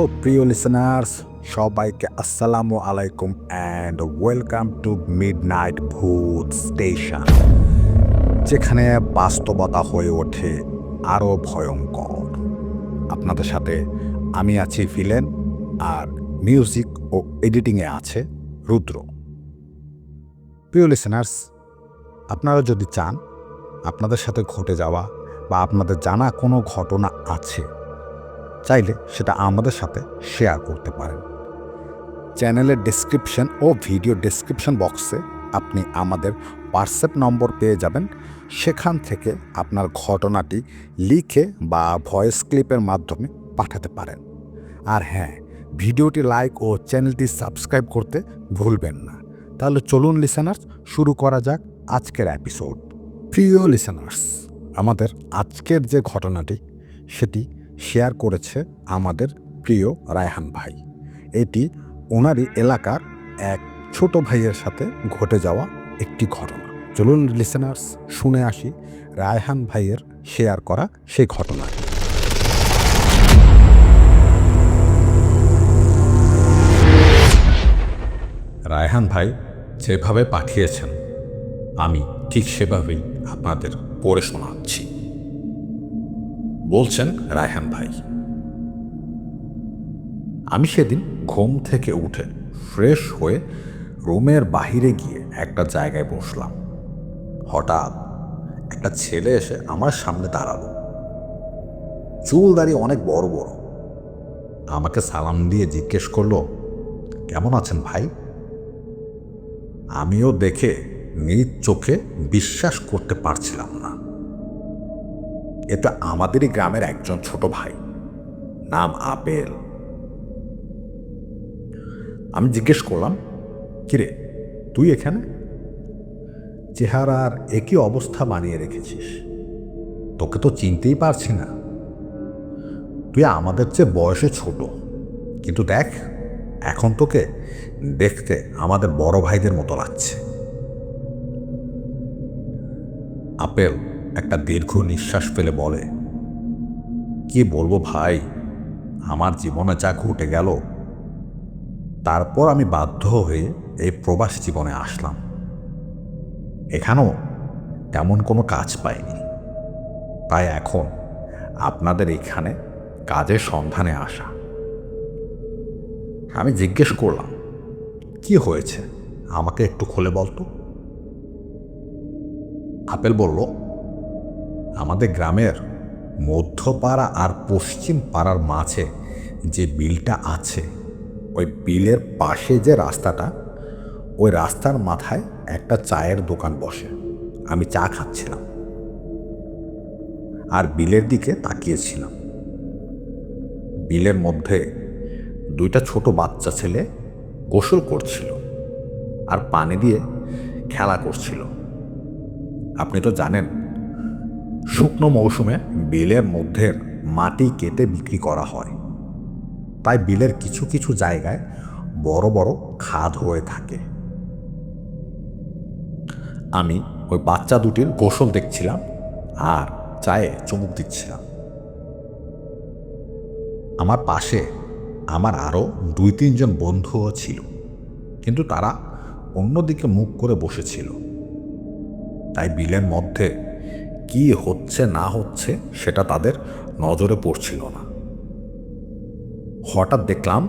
প্রিয় লিসেনার্স সবাইকে আসসালামু আলাইকুম and welcome to midnight ভূত স্টেশন যেখানে বাস্তবতা হয়ে ওঠে আরও ভয়ঙ্কর। আপনাদের সাথে আমি আছি ফিলেন আর মিউজিক ও এডিটিংয়ে আছে রুদ্র। প্রিয় লিসেনার্স আপনারা যদি চান আপনাদের সাথে ঘটে যাওয়া বা আপনাদের জানা কোনো ঘটনা আছে চাইলে সেটা আমাদের সাথে শেয়ার করতে পারেন। চ্যানেলের ডেসক্রিপশন ও ভিডিও ডেসক্রিপশন বক্সে আপনি আমাদের হোয়াটসঅ্যাপ নম্বর পেয়ে যাবেন। সেখান থেকে আপনার ঘটনাটি লিখে বা ভয়েস ক্লিপের মাধ্যমে পাঠাতে পারেন। আর হ্যাঁ ভিডিওটি লাইক ও চ্যানেলটি সাবস্ক্রাইব করতে ভুলবেন না। তাহলে চলুন লিসেনার্স শুরু করা যাক আজকের এপিসোড প্রিয় লিসেনার্স আমাদের আজকের যে ঘটনাটি, সেটি শেয়ার করেছে আমাদের প্রিয় রায়হান ভাই। এটি ওনারই এলাকার এক ছোট ভাইয়ের সাথে ঘটে যাওয়া একটি ঘটনা। চলুন লিসেনার্স শুনে আসি রায়হান ভাইয়ের শেয়ার করা সেই ঘটনাটি রায়হান ভাই যেভাবে পাঠিয়েছেন, আমি ঠিক সেভাবেই আপনাদের পড়ে শোনাচ্ছি। বলছেন রায়হান ভাই। আমি সেদিন ঘুম থেকে উঠে ফ্রেশ হয়ে রুমের বাহিরে গিয়ে একটা জায়গায় বসলাম। হঠাৎ একটা ছেলে এসে আমার সামনে দাঁড়াল। চুল দাড়ি অনেক বড় বড়। আমাকে সালাম দিয়ে জিজ্ঞেস করল, কেমন আছেন ভাই? আমিও দেখে নিজ চোখে বিশ্বাস করতে পারছিলাম না। এটা আমাদেরই গ্রামের একজন ছোট ভাই। নাম আপেল। আমি জিজ্ঞেস করলাম, কিরে, তুই এখানে? চেহারার একই অবস্থা বানিয়ে রেখেছিস। তোকে তো চিনতেই পারছি না। তুই আমাদের চেয়ে বয়সে ছোট। কিন্তু দেখ, এখন তোকে দেখতে আমাদের বড় ভাইদের মতো লাগছে। আপেল একটা দীর্ঘ নিঃশ্বাস ফেলে বলে, কি বলব ভাই? আমার জীবনে যা ঘটে গেল। তারপর আমি বাধ্য হয়ে এই প্রবাস জীবনে আসলাম। এখানেও তেমন কোনো কাজ পাইনি। তাই এখন আপনাদের এখানে কাজের সন্ধানে আসা। আমি জিজ্ঞেস করলাম, কি হয়েছে? আমাকে একটু খুলে বলতো? আপেল বলল আমাদের গ্রামের মধ্যপাড়া আর পশ্চিম পাড়ার মাঝে যে বিলটা আছে, ওই বিলের পাশে যে রাস্তাটা, ওই রাস্তার মাথায় একটা চায়ের দোকান বসে। আমি চা খাচ্ছিলাম। আর বিলের দিকে তাকিয়েছিলাম। বিলের মধ্যে দুইটা ছোট বাচ্চা ছেলে গোসল করছিল আর পানি দিয়ে খেলা করছিল। আপনি তো জানেন শুকনো মৌসুমে বিলের মধ্যে মাটি কেটে বিক্রি করা হয়। তাই বিলের কিছু কিছু জায়গায় বড় বড় খাদ হয়ে থাকে। আমি ওই বাচ্চা দুটির গোসল দেখছিলাম আর চায়ে চুমুক দিচ্ছিলাম। আমার পাশে আমার আরও দুই তিনজন বন্ধুও ছিল, কিন্তু তারা অন্যদিকে মুখ করে বসেছিল। তাই বিলের মধ্যে কি হচ্ছে, না হচ্ছে, সেটা তাদের নজরে পড়ছিল না। হঠাৎ দেখলাম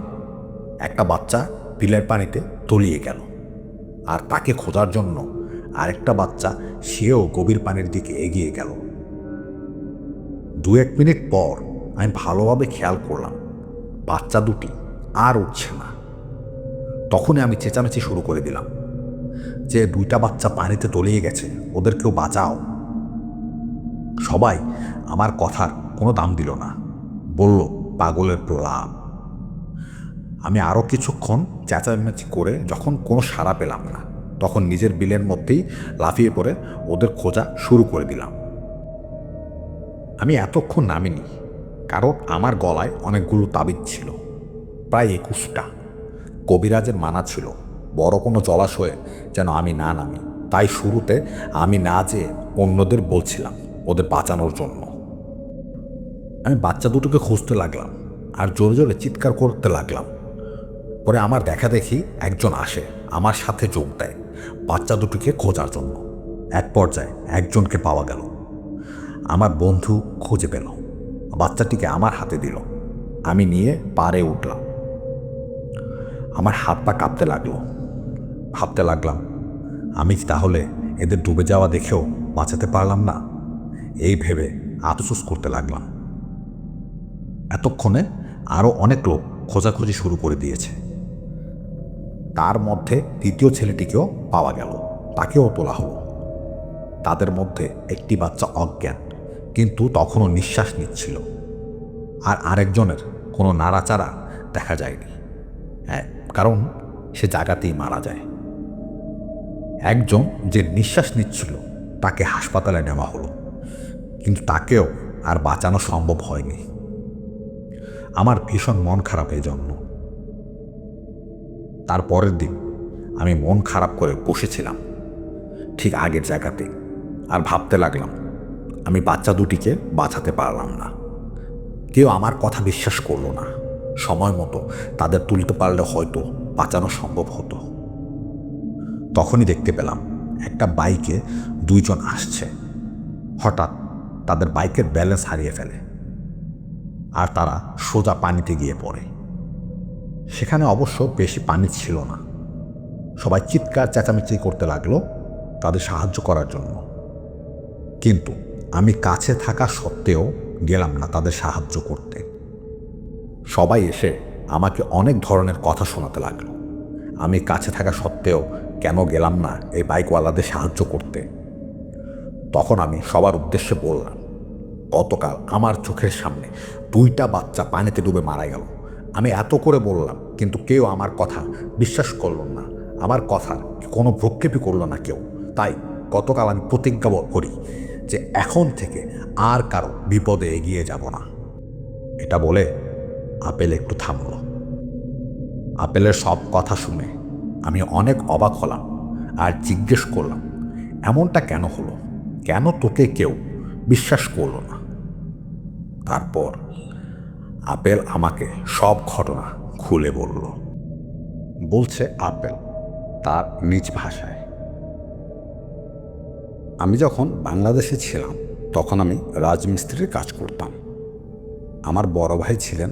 একটা বাচ্চা বিলের পানিতে তলিয়ে গেল আর তাকে খোঁজার জন্য আরেকটা বাচ্চা সেও গভীর পানির দিকে এগিয়ে গেল। দু এক মিনিট পর আমি ভালোভাবে খেয়াল করলাম, বাচ্চা দুটি আর উঠছে না। তখনই আমি চেঁচামেচি শুরু করে দিলাম যে দুইটা বাচ্চা পানিতে তলিয়ে গেছে ওদের কেউ বাঁচাও। সবাই আমার কথার কোনো দাম দিল না। বলল, পাগলের প্রলাপ। আমি আরও কিছুক্ষণ চেঁচামেচি করে যখন কোনো সাড়া পেলাম না, তখন নিজের বিলের মধ্যেই লাফিয়ে পড়ে ওদের খোঁজা শুরু করে দিলাম। আমি এতক্ষণ নামিনি, কারণ আমার গলায় অনেকগুলো তাবিজ ছিল, প্রায় একুশটা। কবিরাজের মানা ছিল, বড় কোনো জলাশয়ে যেন আমি না নামি। তাই শুরুতে আমি না যেয়ে অন্যদের বলছিলাম ওদের বাঁচানোর জন্য। আমি বাচ্চা দুটোকে খুঁজতে লাগলাম আর জোরে জোরে চিৎকার করতে লাগলাম। পরে আমার দেখা দেখি একজন আসে, আমার সাথে যোগ দেয় বাচ্চা দুটোকে খোঁজার জন্য। এক পর্যায়ে একজনকে পাওয়া গেল। আমার বন্ধু খুঁজে পেল। বাচ্চাটিকে আমার হাতে দিল। আমি নিয়ে পারে উঠলাম। আমার হাত পা কাঁপতে লাগল। ভাবতে লাগলাম, আমি তাহলে এদের ডুবে যাওয়া দেখেও বাঁচাতে পারলাম না? এই ভেবে আফসোস করতে লাগলাম। এতক্ষণে আরও অনেক লোক খোঁজাখুঁজি শুরু করে দিয়েছে। তার মধ্যে দ্বিতীয় ছেলেটিকেও পাওয়া গেল, তাকেও তোলা হলো। তাদের মধ্যে একটি বাচ্চা অজ্ঞান, কিন্তু তখনও নিঃশ্বাস নিচ্ছিল। আর আরেকজনের কোনো নাড়াচাড়া দেখা যায়নি। হ্যাঁ কারণ সে জায়গাতেই মারা যায়। একজন যে নিঃশ্বাস নিচ্ছিল, তাকে হাসপাতালে নেওয়া হলো। কিন্তু তাকেও আর বাঁচানো সম্ভব হয়নি। আমার ভীষণ মন খারাপ এই জন্য। তার পরের দিন আমি মন খারাপ করে বসেছিলাম। ঠিক আগের জায়গাতে। আর ভাবতে লাগলাম, আমি বাচ্চা দুটিকে বাঁচাতে পারলাম না। কেউ আমার কথা বিশ্বাস করল না। সময় মতো তাদের তুলতে পারলে হয়তো বাঁচানো সম্ভব হতো। তখনই দেখতে পেলাম একটা বাইকে দুইজন আসছে। হঠাৎ তাদের বাইকের ব্যালেন্স হারিয়ে ফেলে। আর তারা সোজা পানিতে গিয়ে পড়ে। সেখানে অবশ্য বেশি পানি ছিল না। সবাই চিৎকার, চেঁচামেচি করতে লাগল তাদের সাহায্য করার জন্য। কিন্তু আমি কাছে থাকা সত্ত্বেও গেলাম না তাদের সাহায্য করতে। সবাই এসে আমাকে অনেক ধরনের কথা শোনাতে লাগল। আমি কাছে থাকা সত্ত্বেও কেন গেলাম না এই বাইকওয়ালাদের সাহায্য করতে? তখন আমি সবার উদ্দেশ্যে বললাম, গতকাল আমার চোখের সামনে দুইটা বাচ্চা পানিতে ডুবে মারা গেল। আমি এত করে বললাম, কিন্তু কেউ আমার কথা বিশ্বাস করল না। আমার কথা কোনো ভ্রক্ষেপই করল না কেউ। তাই গতকাল আমি প্রতিজ্ঞা করি যে এখন থেকে আর কারও বিপদে এগিয়ে যাব না। এটা বলে আপেল একটু থামল। আপেলের সব কথা শুনে আমি অনেক অবাক হলাম আর জিজ্ঞেস করলাম, এমনটা কেন হলো? কেন তোকে কেউ বিশ্বাস করল না? তারপর আপেল আমাকে সব ঘটনা খুলে বলল। বলছে আপেল তার নিজ ভাষায়। আমি যখন বাংলাদেশে ছিলাম, তখন আমি রাজমিস্ত্রির কাজ করতাম। আমার বড় ভাই ছিলেন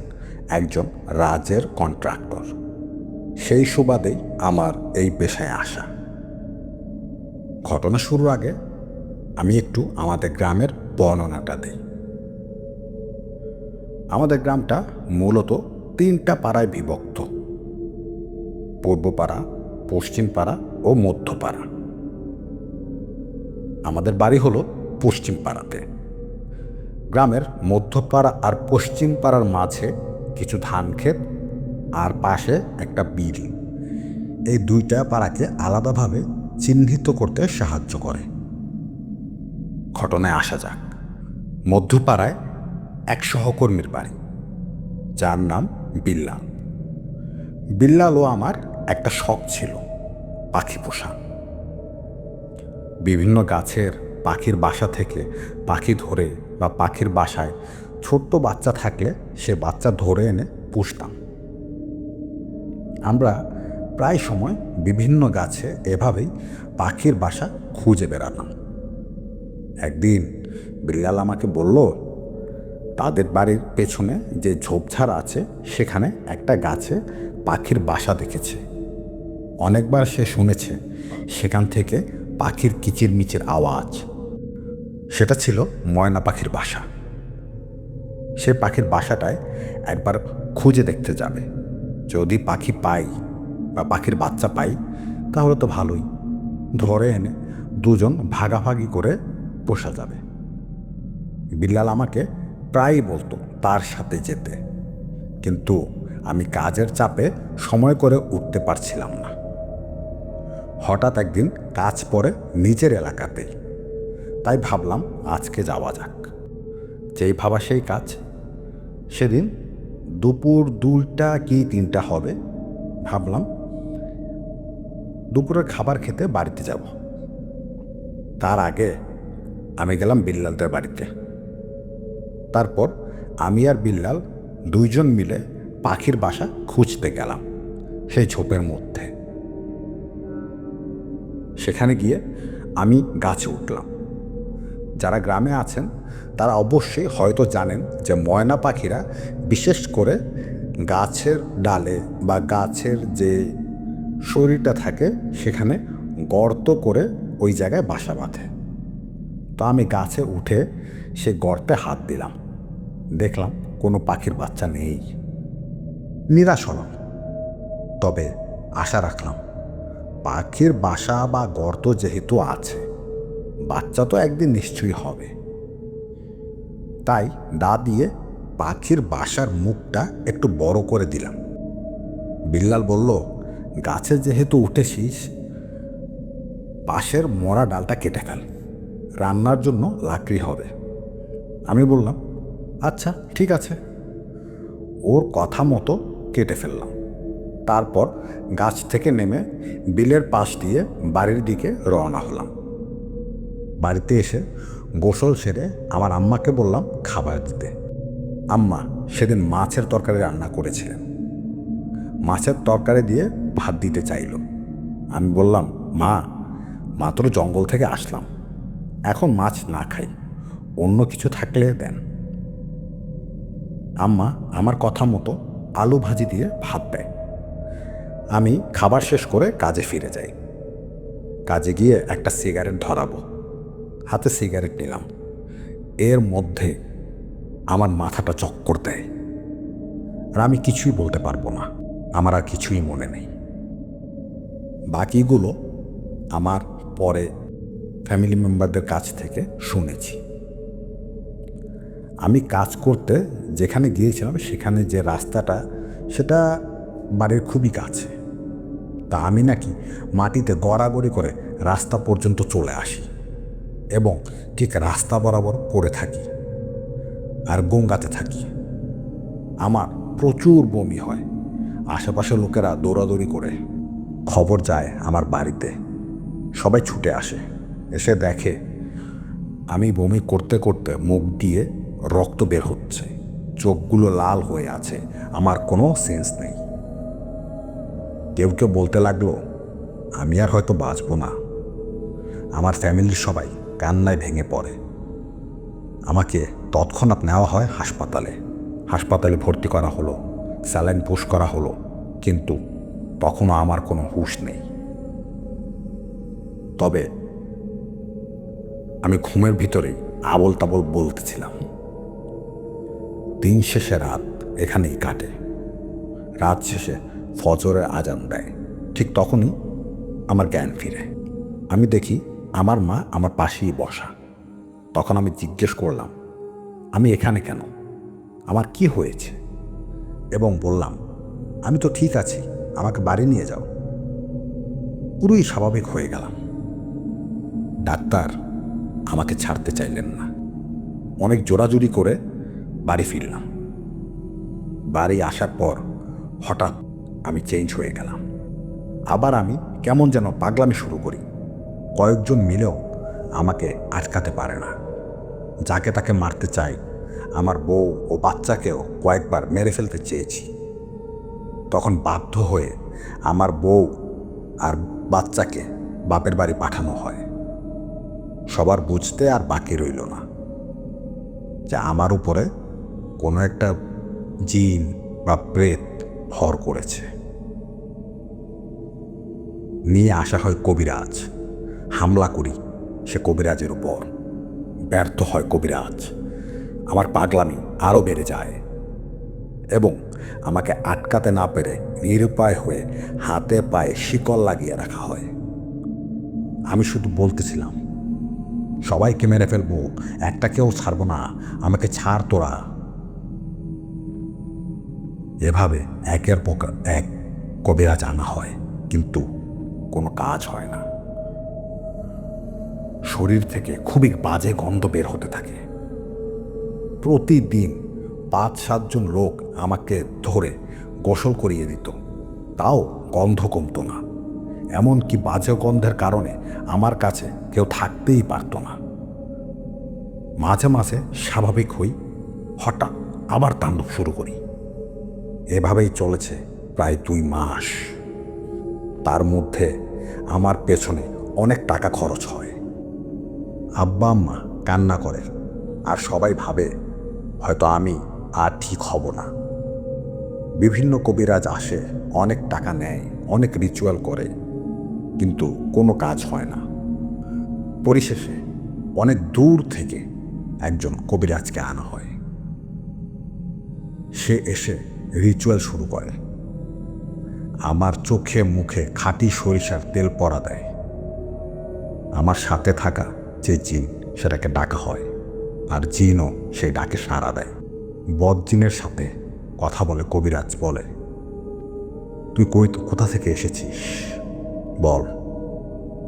একজন রাজের কন্ট্রাক্টর। সেই সুবাদেই আমার এই পেশায় আসা। ঘটনা শুরুর আগে আমি একটু আমাদের গ্রামের বর্ণনাটা দিই। আমাদের গ্রামটা মূলত তিনটা পাড়ায় বিভক্ত। পূর্ব পাড়া পশ্চিম পাড়া ও মধ্যপাড়া। আমাদের বাড়ি হলো পশ্চিম পাড়াতে গ্রামের মধ্যপাড়া আর পশ্চিম পাড়ার মাঝে কিছু ধান ক্ষেত আর পাশে একটা বিল। এই দুইটা পাড়াকে আলাদাভাবে চিহ্নিত করতে সাহায্য করে। ঘটনায় আসা যাক। মধ্যপাড়ায় এক সহকর্মীর বাড়ি, যার নাম বিল্লাল। বিল্লালও আমার একটা শখ ছিল, পাখি পোষা। বিভিন্ন গাছের পাখির বাসা থেকে পাখি ধরে বা পাখির বাসায় ছোট্ট বাচ্চা থাকলে সে বাচ্চা ধরে এনে পুষতাম। আমরা প্রায় সময় বিভিন্ন গাছে এভাবেই পাখির বাসা খুঁজে বেড়াতাম। একদিন বিল্লাল আমাকে বলল, তাদের বাড়ির পেছনে যে ঝোপঝাড় আছে, সেখানে একটা গাছে পাখির বাসা দেখেছে। অনেকবার সে শুনেছে, সেখান থেকে পাখির কিচিরমিচির আওয়াজ। সেটা ছিল ময়না পাখির বাসা। সে পাখির বাসাটায় একবার খুঁজে দেখতে যাবে। যদি পাখি পাই বা পাখির বাচ্চা পাই, তাহলে তো ভালোই। ধরে এনে দুজন ভাগাভাগি করে পোষা যাবে। বিল্লাল আমাকে প্রায়ই বলতো, তার সাথে যেতে। কিন্তু আমি কাজের চাপে সময় করে উঠতে পারছিলাম না। হঠাৎ একদিন কাজ পড়ে নিজের এলাকাতেই। তাই ভাবলাম, আজকে যাওয়া যাক। যেই ভাবা সেই কাজ। সেদিন দুপুর দুইটা কি তিনটা হবে, ভাবলাম, দুপুরের খাবার খেতে বাড়িতে যাব। তার আগে আমি গেলাম বিল্লালদের বাড়িতে। তারপর আমি আর বিল্লাল দুইজন মিলে পাখির বাসা খুঁজতে গেলাম, সেই ঝোপের মধ্যে। সেখানে গিয়ে আমি গাছে উঠলাম। যারা গ্রামে আছেন, তারা অবশ্যই হয়তো জানেন যে ময়না পাখিরা বিশেষ করে গাছের ডালে বা গাছের যে শরীরটা থাকে, সেখানে গর্ত করে ওই জায়গায় বাসা বাঁধে। তো আমি গাছে উঠে সে গর্তে হাত দিলাম। দেখলাম কোনো পাখির বাচ্চা নেই। নিরাশ হলাম তবে আশা রাখলাম, পাখির বাসা বা গর্ত যেহেতু আছে, বাচ্চা তো একদিন নিশ্চয়ই হবে। তাই দা দিয়ে পাখির বাসার মুখটা একটু বড় করে দিলাম। বিল্লাল বলল, গাছে যেহেতু উঠেছিস, পাশের মরা ডালটা কেটে ফেল। রান্নার জন্য লাকড়ি হবে। আমি বললাম আচ্ছা ঠিক আছে। ওর কথা মতো কেটে ফেললাম। তারপর গাছ থেকে নেমে বিলের পাশ দিয়ে বাড়ির দিকে রওনা হলাম। বাড়িতে এসে গোসল সেরে আমার আম্মাকে বললাম খাবার দিতে। আম্মা সেদিন মাছের তরকারি রান্না করেছিলেন। মাছের তরকারি দিয়ে ভাত দিতে চাইল। আমি বললাম, মা, মাত্র জঙ্গল থেকে আসলাম। এখন মাছ না খাই, অন্য কিছু থাকলে দেন। আম্মা আমার কথা মতো আলু ভাজি দিয়ে ভাত দেয়। আমি খাবার শেষ করে কাজে ফিরে যাই। কাজে গিয়ে একটা সিগারেট ধরাবো। হাতে সিগারেট নিলাম। এর মধ্যে আমার মাথাটা চক্কর দেয়। আর আমি কিছুই বলতে পারব না। আমার আর কিছুই মনে নেই। বাকিগুলো আমার পরে ফ্যামিলি মেম্বারদের কাছ থেকে শুনেছি। আমি কাজ করতে যেখানে গিয়েছিলাম, সেখানে যে রাস্তাটা, সেটা বাড়ির খুবই কাছে। তা আমি নাকি মাটিতে গড়াগড়ি করে রাস্তা পর্যন্ত চলে আসি এবং ঠিক রাস্তা বরাবর পড়ে থাকি আর গঙ্গাতে থাকি। আমার প্রচুর বমি হয়, আশেপাশের লোকেরা দৌড়াদৌড়ি করে। খবর যায় আমার বাড়িতে, সবাই ছুটে আসে। এসে দেখে, আমি বমি করতে করতে মুখ দিয়ে রক্ত বের হচ্ছে। চোখগুলো লাল হয়ে আছে। আমার কোনো সেন্স নেই। কেউ কেউ বলতে লাগল, আমি আর হয়তো বাঁচবো না। আমার ফ্যামিলির সবাই কান্নায় ভেঙে পড়ে। আমাকে তৎক্ষণাৎ নেওয়া হয় হাসপাতালে। হাসপাতালে ভর্তি করা হলো, স্যালাইন পুশ করা হলো, কিন্তু তখনও আমার কোনো হুঁশ নেই। তবে আমি ঘুমের ভিতরেই আবল তাবল বলতেছিলাম। দিন শেষে রাত এখানেই কাটে। রাত শেষে ফজরের আজান দেয়। ঠিক তখনই আমার জ্ঞান ফিরে। আমি দেখি আমার মা আমার পাশেই বসা। তখন আমি জিজ্ঞেস করলাম, আমি এখানে কেন? আমার কি হয়েছে? এবং বললাম, আমি তো ঠিক আছি, আমাকে বাড়ি নিয়ে যাও। পুরোই স্বাভাবিক হয়ে গেলাম। ডাক্তার আমাকে ছাড়তে চাইলেন না। অনেক জোরাজুরি করে বাড়ি ফিরলাম। বাড়ি আসার পর হঠাৎ আমি চেঞ্জ হয়ে গেলাম। আবার আমি কেমন যেন পাগলামি শুরু করি। কয়েকজন মিলেও আমাকে আটকাতে পারে না। যাকে তাকে মারতে চাই, আমার বউ ও বাচ্চাকেও কয়েকবার মেরে ফেলতে চেয়েছি। তখন বাধ্য হয়ে আমার বউ আর বাচ্চাকে বাপের বাড়ি পাঠানো হয়। সবার বুঝতে আর বাকি রইল না। যে আমার উপরে কোনো একটা জিন বা প্রেত ভর করেছে। নিয়ে আসা হয় কবিরাজ। হামলা করি, সে কবিরাজের উপর। ব্যর্থ হয় কবিরাজ। আমার পাগলামি আরও বেড়ে যায়। এবং আমাকে আটকাতে না পেরে নিরুপায় হয়ে হাতে পায়ে শিকল লাগিয়ে রাখা হয়। আমি শুধু বলতেছিলাম সবাইকে মেরে ফেলব, একটা কেউ ছাড়বো না, আমাকে ছাড় তোরা। এভাবে একের পর এক কবিরাজ আনা হয়, কিন্তু কোনো কাজ হয় না। শরীর থেকে খুবই বাজে গন্ধ বের হতে থাকে। প্রতিদিন পাঁচ সাতজন লোক আমাকে ধরে গোসল করিয়ে দিত, তাও গন্ধ কমতো না। এমনকি বাজে গন্ধের কারণে আমার কাছে কেউ থাকতেই পারত না। মাঝে মাঝে স্বাভাবিক হই, হঠাৎ আবার তাণ্ডব শুরু করি। এভাবেই চলেছে প্রায় দুই মাস। তার মধ্যে আমার পেছনে অনেক টাকা খরচ হয়। আব্বা, আম্মা কান্না করে আর সবাই ভাবে, হয়তো আমি আর ঠিক হব না। বিভিন্ন কবিরাজ আসে, অনেক টাকা নেয়, অনেক রিচুয়াল করে। কিন্তু কোনো কাজ হয় না। পরিশেষে অনেক দূর থেকে একজন কবিরাজকে আনা হয়। সে এসে রিচুয়াল শুরু করে। আমার চোখে মুখে খাঁটি সরিষার তেল পরা দেয়। আমার সাথে থাকা যে জিন, সেটাকে ডাকা হয় আর জিনও সেই ডাকে সাড়া দেয়। বদজিনের সাথে কথা বলে কবিরাজ বলে, তুই কই, কোথা থেকে এসেছিস? বল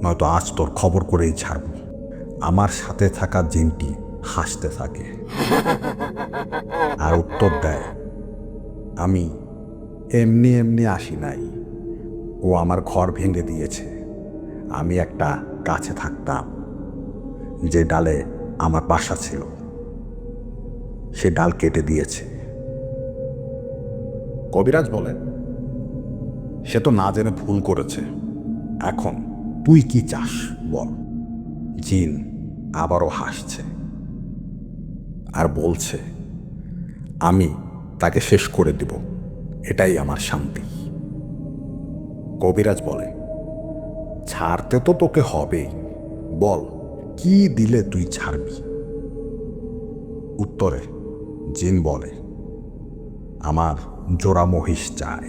নয়তো আজ তোর খবর করেই ছাড়ব। আমার সাথে থাকা জিনটি হাসতে থাকে। আর উত্তর দেয়, আমি এমনি এমনি আসি নাই। ও আমার ঘর ভেঙে দিয়েছে। আমি একটা গাছে থাকতাম, যে ডালে আমার বাসা ছিল। সে ডাল কেটে দিয়েছে। কবিরাজ বলে সে তো না জেনে ভুল করেছে। এখন তুই কি চাস বল। জিন আবারও হাসছে আর বলছে, আমি তাকে শেষ করে দিব। এটাই আমার শান্তি। কবিরাজ বলে, ছাড়তে তো তোকে হবেই। বল, কি দিলে তুই ছাড়বি? উত্তরে জিন বলে, আমার জোড়া মহিষ চাই।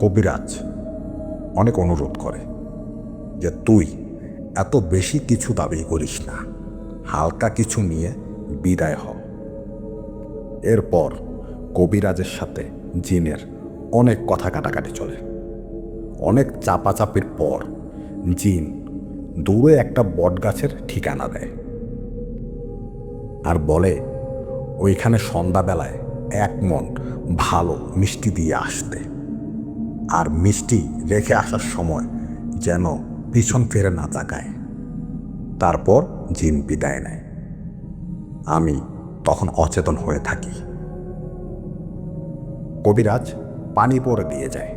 কবিরাজ অনেক অনুরোধ করে যে তুই এত বেশি কিছু দাবি করিস না। হালকা কিছু নিয়ে বিদায় হ। এরপর কবিরাজের সাথে জিনের অনেক কথা কাটাকাটি চলে। অনেক চাপাচাপির পর জিন দূরে একটা বটগাছের ঠিকানা দেয় আর বলে, ওইখানে সন্ধ্যাবেলায় এক মন ভালো মিষ্টি দিয়ে আসতে। আর মিষ্টি রেখে আসার সময় যেন পিছন ফিরে না তাকায়। তারপর জিন বিদায় নেয়। আমি তখন অচেতন হয়ে থাকি। কবিরাজ পানি পরে দিয়ে যায়।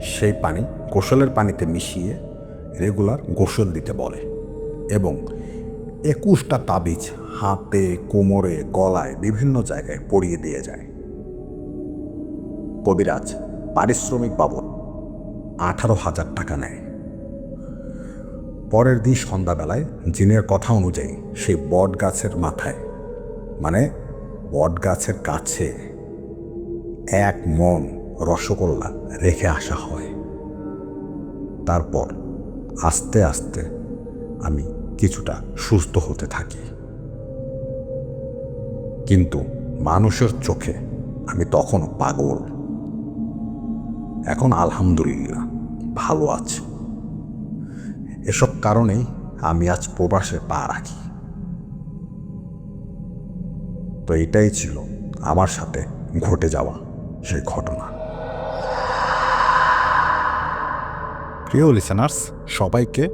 সেই পানি গোসলের পানিতে মিশিয়ে রেগুলার গোসল দিতে বলে এবং একুশটা তাবিজ হাতে, কোমরে, গলায় বিভিন্ন জায়গায় পরিয়ে দিয়ে যায়। কবিরাজ পারিশ্রমিক বাবদ আঠারো হাজার টাকা নেয়। পরের দিন সন্ধ্যাবেলায় জিনের কথা অনুযায়ী সেই বট গাছের মাথায় মানে বট গাছের কাছে এক মন রসগোল্লা রেখে আসা হয়। তারপর আস্তে আস্তে আমি কিছুটা সুস্থ হতে থাকি। কিন্তু মানুষের চোখে আমি তখনও পাগল। এখন আলহামদুলিল্লাহ, ভালো আছি। এসব কারণেই আমি আজ প্রবাসে পা রাখি। তো এটাই ছিল আমার সাথে ঘটে যাওয়া সেই ঘটনা। প্রিয় লিসেনার্স সবাইকে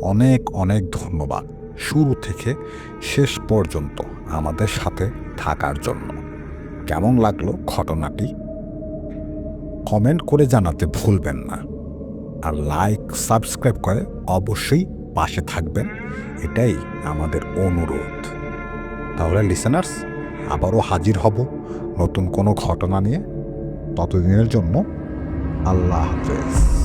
অনেক অনেক ধন্যবাদ শুরু থেকে শেষ পর্যন্ত আমাদের সাথে থাকার জন্য। কেমন লাগল ঘটনাটি? কমেন্ট করে জানাতে ভুলবেন না। আর লাইক, সাবস্ক্রাইব করে অবশ্যই পাশে থাকবেন। এটাই আমাদের অনুরোধ। তাহলে লিসেনার্স আবারও হাজির হব নতুন কোনো ঘটনা নিয়ে। ততদিনের জন্য আল্লাহ হাফেজ।